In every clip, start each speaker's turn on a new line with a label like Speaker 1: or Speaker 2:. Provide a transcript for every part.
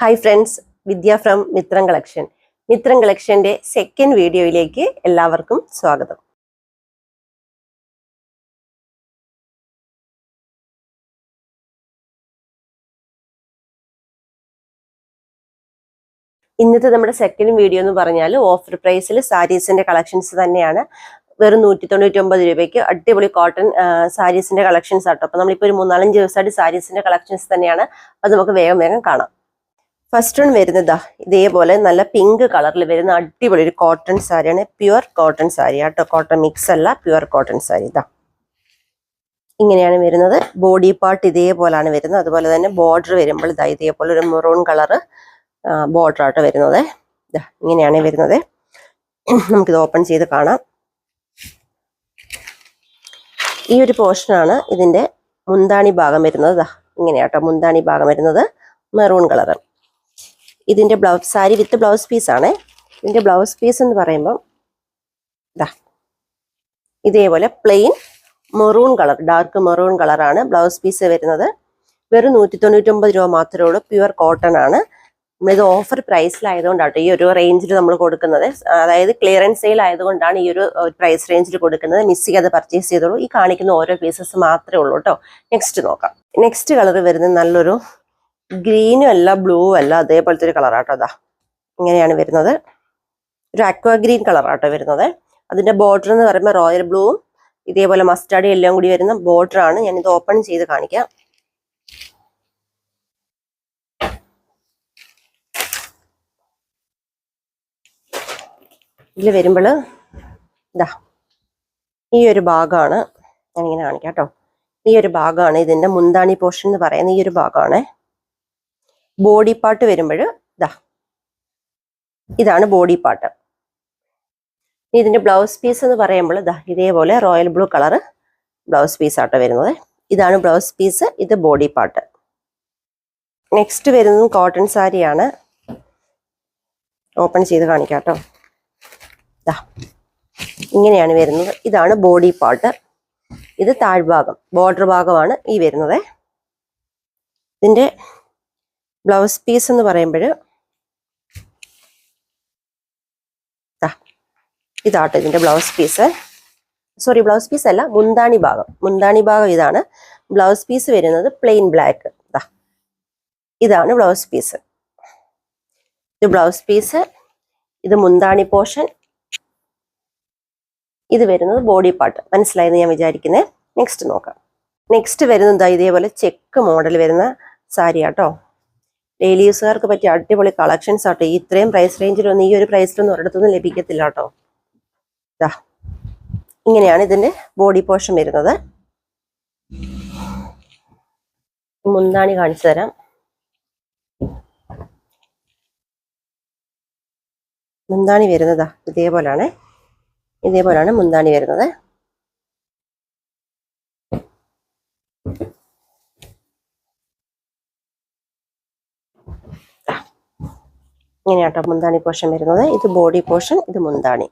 Speaker 1: Hi friends Vidya from Mithram collection Mithram കളക്ഷന്റെ second വീഡിയോയിലേക്ക് എല്ലാവർക്കും സ്വാഗതം. ഇന്നത്തെ നമ്മുടെ സെക്കൻഡ് വീഡിയോ എന്ന് പറഞ്ഞാൽ ഓഫർ പ്രൈസിൽ സാരീസിന്റെ കളക്ഷൻസ് തന്നെയാണ്. വെറും നൂറ്റി തൊണ്ണൂറ്റി ഒമ്പത് രൂപയ്ക്ക് അടിപൊളി കോട്ടൺ സാരീസിന്റെ കളക്ഷൻസ് ആട്ടോ. അപ്പോൾ നമ്മളിപ്പോൾ ഒരു മൂന്നാലഞ്ച് ദിവസമായിട്ട് സാരീസിന്റെ കളക്ഷൻസ് തന്നെയാണ്. അത് നമുക്ക് വേഗം വേഗം കാണാം. ഫസ്റ്റ് വൺ വരുന്നതാ ഇതേപോലെ നല്ല പിങ്ക് കളറിൽ വരുന്ന അടിപൊളി ഒരു കോട്ടൺ സാരിയാണ്. പ്യുവർ കോട്ടൺ സാരി ആട്ടോ. കോട്ടൺ മിക്സ് അല്ല പ്യുവർ കോട്ടൺ സാരി ഇതാ ഇങ്ങനെയാണ് വരുന്നത്. ബോഡി പാർട്ട് ഇതേപോലാണ് വരുന്നത്. അതുപോലെ തന്നെ ബോർഡർ വരുമ്പോൾ ഇതാ ഇതേപോലെ ഒരു മെറൂൺ കളറ് ബോർഡർ ആട്ടോ വരുന്നത്. ഇതാ ഇങ്ങനെയാണ് വരുന്നത്. നമുക്കിത് ഓപ്പൺ ചെയ്ത് കാണാം. ഈ ഒരു പോർഷനാണ് ഇതിന്റെ മുന്താണി ഭാഗം വരുന്നത് ഇതാ ഇങ്ങനെയാട്ടോ മുന്താണി ഭാഗം വരുന്നത്. മെറൂൺ കളറ് ഇതിന്റെ blouse sari with blouse piece ആണ്. ഇതിന്റെ ബ്ലൗസ് പീസ് എന്ന് പറയുമ്പം ഇതാ ഇതേപോലെ plain maroon colour dark maroon കളറാണ് ബ്ലൗസ് പീസ് വരുന്നത്. വെറും നൂറ്റി തൊണ്ണൂറ്റൊമ്പത് രൂപ മാത്രമേ ഉള്ളൂ പ്യുവർ കോട്ടൺ ആണ്. നമ്മളിത് ഓഫർ പ്രൈസിലായതുകൊണ്ടാണ് ഈ ഒരു റേഞ്ചിൽ നമ്മൾ കൊടുക്കുന്നത്. അതായത് ക്ലിയറൻസ് സെയിൽ ആയതുകൊണ്ടാണ് ഈ ഒരു പ്രൈസ് റേഞ്ചിൽ കൊടുക്കുന്നത്. മിസ് ചെയ്യാതെ പർച്ചേസ് ചെയ്തോളൂ. ഈ കാണിക്കുന്ന ഓരോ പീസസ് മാത്രമേ ഉള്ളൂ കേട്ടോ നെക്സ്റ്റ് നോക്കാം. നെക്സ്റ്റ് കളർ വരുന്നത് നല്ലൊരു ഗ്രീനും അല്ല ബ്ലൂവും അല്ല അതേപോലത്തെ ഒരു കളറാട്ടോ അതാ ഇങ്ങനെയാണ് വരുന്നത്. ഒരു അക്വ ഗ്രീൻ കളറാട്ടോ വരുന്നത്. അതിന്റെ ബോർഡർ എന്ന് പറയുമ്പോൾ റോയൽ ബ്ലൂവും ഇതേപോലെ മസ്റ്റാർഡ് എല്ലാം കൂടി വരുന്ന ബോർഡറാണ് ഇത് ഓപ്പൺ ചെയ്ത് കാണിക്കാം. ഇതിൽ വരുമ്പോൾ ഇതാ ഈ ഒരു ഭാഗമാണ്. ഞാനിങ്ങനെ കാണിക്കാം കേട്ടോ. ഈ ഒരു ഭാഗമാണ് ഇതിന്റെ മുന്താണി പോർഷൻ എന്ന് പറയുന്ന ഈ ഒരു ഭാഗമാണ്. ബോഡി പാർട്ട് വരുമ്പോൾ ഇതാ ഇതാണ് ബോഡി പാർട്ട് ഇതിന്റെ ബ്ലൗസ് പീസ് എന്ന് പറയുമ്പോൾ ഇതാ ഇതേപോലെ royal blue colour blouse piece ആട്ടോ വരുന്നത്. ഇതാണ് ബ്ലൗസ് പീസ് ഇത് ബോഡി പാർട്ട് നെക്സ്റ്റ് വരുന്നത് കോട്ടൺ സാരിയാണ്. ഓപ്പൺ ചെയ്ത് കാണിക്കാം കേട്ടോ ദാ. ഇങ്ങനെയാണ് വരുന്നത്. ഇതാണ് ബോഡി പാർട്ട് ഇത് താഴ്ഭാഗം ബോർഡർ ഭാഗമാണ് ഈ വരുന്നത്. ഇതിന്റെ ബ്ലൗസ് പീസ് എന്ന് പറയുമ്പോൾ ഇതാട്ടോ ഇതിന്റെ blouse piece. Sorry blouse piece അല്ല മുന്താണി ഭാഗം. മുന്താണി ഭാഗം ഇതാണ്. ബ്ലൗസ് പീസ് വരുന്നത് പ്ലെയിൻ ബ്ലാക്ക്. ഇതാ ഇതാണ് ബ്ലൗസ് പീസ്. ഇത് ബ്ലൗസ് പീസ് ഇത് മുന്താണി പോർഷൻ ഇത് വരുന്നത് ബോഡി പാർട്ട്. മനസ്സിലായെന്ന് ഞാൻ വിചാരിക്കുന്നത് നെക്സ്റ്റ് നോക്കാം. നെക്സ്റ്റ് വരുന്നത് ഇതേപോലെ ചെക്ക് മോഡൽ വരുന്ന സാരി ആട്ടോ ഡെയിലി യൂസുകാർക്ക് പറ്റിയ അടിപൊളി കളക്ഷൻസ് ആട്ടോ. ഇത്രയും പ്രൈസ് റേഞ്ചിലൊന്നും ഈ ഒരു പ്രൈസിലൊന്നും ഒരിടത്തൊന്നും ലഭിക്കത്തില്ല കേട്ടോ. ഇതാ ഇങ്ങനെയാണ് ഇതിന്റെ ബോഡി പോഷൻ വരുന്നത്. മുന്താണി കാണിച്ചു തരാം. മുന്താണി വരുന്നതാ ഇതേപോലാണ്. ഇതേപോലാണ് മുന്താണി വരുന്നത്. ഇങ്ങനെയാട്ടോ മുന്താണി പോർഷൻ വരുന്നത്. ഇത് ബോഡി പോർഷൻ ഇത് മുന്താണി.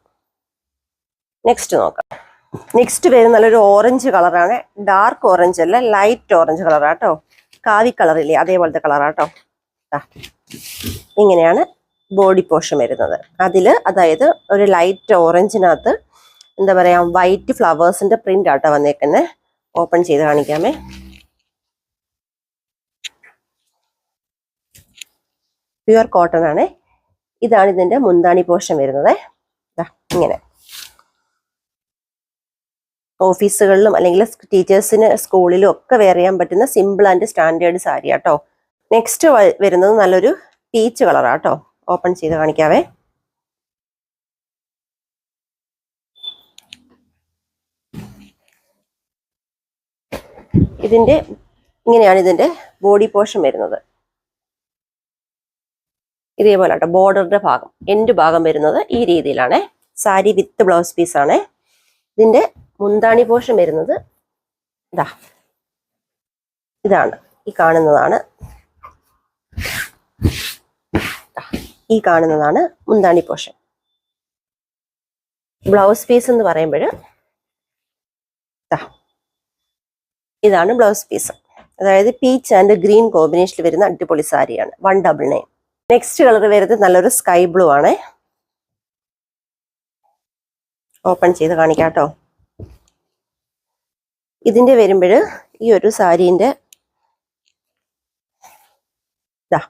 Speaker 1: നെക്സ്റ്റ് നോക്കാം. നെക്സ്റ്റ് വരുന്ന നല്ലൊരു ഓറഞ്ച് കളറാണ് ഡാർക്ക് ഓറഞ്ച് അല്ല ലൈറ്റ് ഓറഞ്ച് കളറാട്ടോ കാവി കളറില്ലേ അതേപോലത്തെ കളറാട്ടോ ഇങ്ങനെയാണ് ബോഡി പോർഷൻ വരുന്നത്. അതിൽ അതായത് ഒരു ലൈറ്റ് ഓറഞ്ചിനകത്ത് എന്താ പറയാ വൈറ്റ് ഫ്ലവേഴ്സിന്റെ പ്രിന്റ് ആട്ടോ വന്നേക്കുന്നത് ഓപ്പൺ ചെയ്ത് കാണിക്കാമേ. പ്യുവർ കോട്ടൺ ആണ്. ഇതാണ് ഇതിന്റെ മുന്താണി പോഷൻ വരുന്നത്. ഇങ്ങനെ. ഓഫീസുകളിലും അല്ലെങ്കിൽ ടീച്ചേഴ്സിന് സ്കൂളിലും ഒക്കെ വെയർ ചെയ്യാൻ പറ്റുന്ന സിമ്പിൾ ആൻഡ് സ്റ്റാൻഡേർഡ് സാരി ആട്ടോ നെക്സ്റ്റ് വരുന്നത് നല്ലൊരു പീച്ച് കളറാട്ടോ ഓപ്പൺ ചെയ്ത് കാണിക്കാവേ. ഇതിന്റെ ഇങ്ങനെയാണ് ഇതിന്റെ ബോഡി പോർഷൻ വരുന്നത്. ഇതേപോലെ കേട്ടോ ബോർഡറിന്റെ ഭാഗം എൻഡ് ഭാഗം വരുന്നത് ഈ രീതിയിലാണ്. സാരി വിത്ത് ബ്ലൗസ് പീസ് ആണ്. ഇതിന്റെ മുന്താണി പോഷൻ വരുന്നത് ഇതാ ഇതാണ് ഈ കാണുന്നതാണ്. ഈ കാണുന്നതാണ് മുന്താണി പോഷൻ. ബ്ലൗസ് പീസ് എന്ന് പറയുമ്പോൾ ഇതാണ് ബ്ലൗസ് പീസ് അതായത് പീച്ച് ആൻഡ് ഗ്രീൻ കോമ്പിനേഷനിൽ വരുന്ന അടിപൊളി സാരിയാണ്. One double nine. Next colour വരുന്നത് നല്ലൊരു സ്കൈ ബ്ലൂ ആണ്. ഓപ്പൺ ചെയ്ത് കാണിക്കാം കേട്ടോ ഇതിന്റെ വരുമ്പോൾ ഈ ഒരു സാരീന്റെ ഇതാ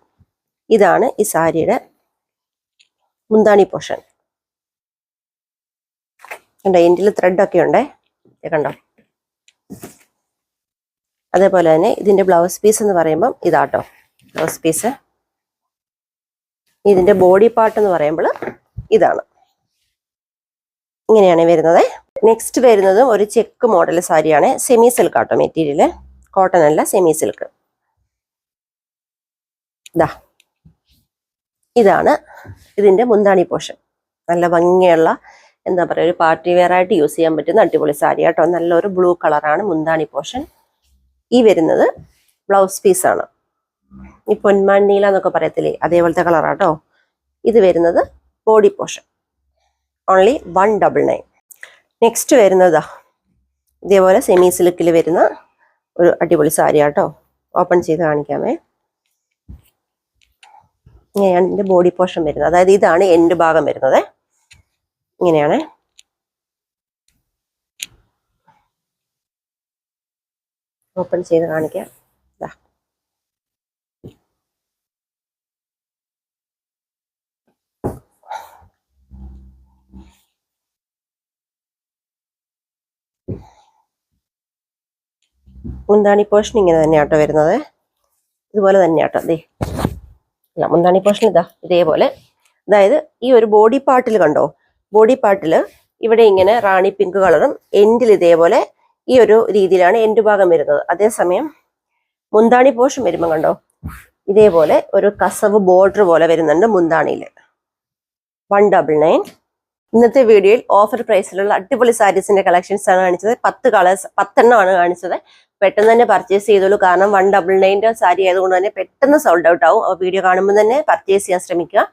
Speaker 1: ഇതാണ് ഈ സാരിയുടെ മുന്താണി പോർഷൻ. കണ്ടോ എന്റെ ത്രെഡൊക്കെ ഉണ്ടേ? കണ്ടോ? അതേപോലെ തന്നെ ഇതിന്റെ ബ്ലൗസ് പീസ് എന്ന് പറയുമ്പം ഇതാട്ടോ ബ്ലൗസ് പീസ് ഇതിന്റെ ബോഡി പാർട്ട് എന്ന് പറയുമ്പോൾ ഇതാണ്. ഇങ്ങനെയാണ് വരുന്നത്. നെക്സ്റ്റ് വരുന്നത് ഒരു ചെക്ക് മോഡൽ സാരിയാണ്. സെമി സിൽക്ക് ആട്ടോ മെറ്റീരിയൽ കോട്ടൺ അല്ല സെമി സിൽക്ക് ഇതാ ഇതാണ് ഇതിന്റെ മുന്താണി പോഷൻ നല്ല ഭംഗിയുള്ള എന്താ പറയുക ഒരു പാർട്ടി വെയർ ആയിട്ട് യൂസ് ചെയ്യാൻ പറ്റുന്ന അടിപൊളി സാരി കേട്ടോ നല്ലൊരു ബ്ലൂ കളറാണ് മുന്താണി പോഷൻ ഈ വരുന്നത് ബ്ലൗസ് പീസാണ് ഈ പൊന്മാൻ നീല എന്നൊക്കെ പറയത്തില്ലേ? അതേപോലത്തെ കളറാട്ടോ ഇത് വരുന്നത് body portion only one double nine next വരുന്നതാ ഇതേപോലെ സെമി സിൽക്കിൽ വരുന്ന ഒരു അടിപൊളി സാരി ആട്ടോ ഓപ്പൺ ചെയ്ത് കാണിക്കാമേ. ഇങ്ങനെയാണ് എന്റെ ബോഡി പോർഷൻ വരുന്നത്. അതായത് ഇതാണ് എന്റെ ഭാഗം വരുന്നത്. ഇങ്ങനെയാണ്. ഓപ്പൺ ചെയ്ത് കാണിക്കാം. മുന്താണി പോർഷൻ ഇങ്ങനെ തന്നെയാട്ടോ വരുന്നത്. ഇതുപോലെ തന്നെ തന്നെയാട്ടോ ദേ. അല്ല മുന്താണി പോർഷൻ ഇതാ ഇതേപോലെ. അതായത് ഈ ഒരു ബോഡി പാർട്ടിൽ കണ്ടോ? ബോഡി പാർട്ടിൽ ഇവിടെ ഇങ്ങനെ റാണി പിങ്ക് കളറും എൻഡിൽ ഇതേപോലെ ഈ ഒരു രീതിയിലാണ് എൻഡ് ഭാഗം വരുന്നത്. അതേസമയം മുന്താണി പോർഷൻ വരുമ്പോൾ കണ്ടോ? ഇതേപോലെ ഒരു കസവ് ബോർഡർ പോലെ വരുന്നുണ്ട് മുന്താണിയിൽ വൺ ഡബിൾ നയൻ ഇന്നത്തെ വീഡിയോയിൽ ഓഫർ പ്രൈസിലുള്ള അടിപൊളി സാരീസിന്റെ കളക്ഷൻസ് ആണ് കാണിച്ചത്. പത്ത് കളേഴ്സ് പത്തെണ്ണമാണ് കാണിച്ചത്. പെട്ടെന്ന് തന്നെ പർച്ചേസ് ചെയ്തോളൂ. കാരണം വൺ ഡബിൾ നയന്റെ സാരി ആയതുകൊണ്ട് തന്നെ പെട്ടെന്ന് സോൾഡ് ഔട്ട് ആവും. അപ്പോൾ വീഡിയോ കാണുമ്പോൾ തന്നെ പർച്ചേസ് ചെയ്യാൻ ശ്രമിക്കുക.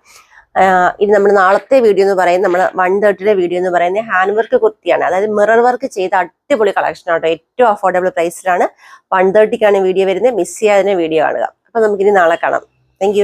Speaker 1: ഇത് നമ്മൾ നാളത്തെ വീഡിയോ എന്ന് പറയുന്നത് നമ്മൾ വൺ തേർട്ടിയുടെ വീഡിയോ എന്ന് പറയുന്നത് ഹാൻഡ് വർക്ക് കുർത്തിയാണ്. അതായത് മിറർ വർക്ക് ചെയ്ത അടിപൊളി കളക്ഷൻ ആട്ടോ ഏറ്റവും അഫോർഡബിൾ പ്രൈസിലാണ് വൺ തേർട്ടിക്കാണ് വീഡിയോ വരുന്നത്. മിസ് ചെയ്യാതിന് വീഡിയോ കാണുക. അപ്പം നമുക്കിനി നാളെ കാണാം. താങ്ക്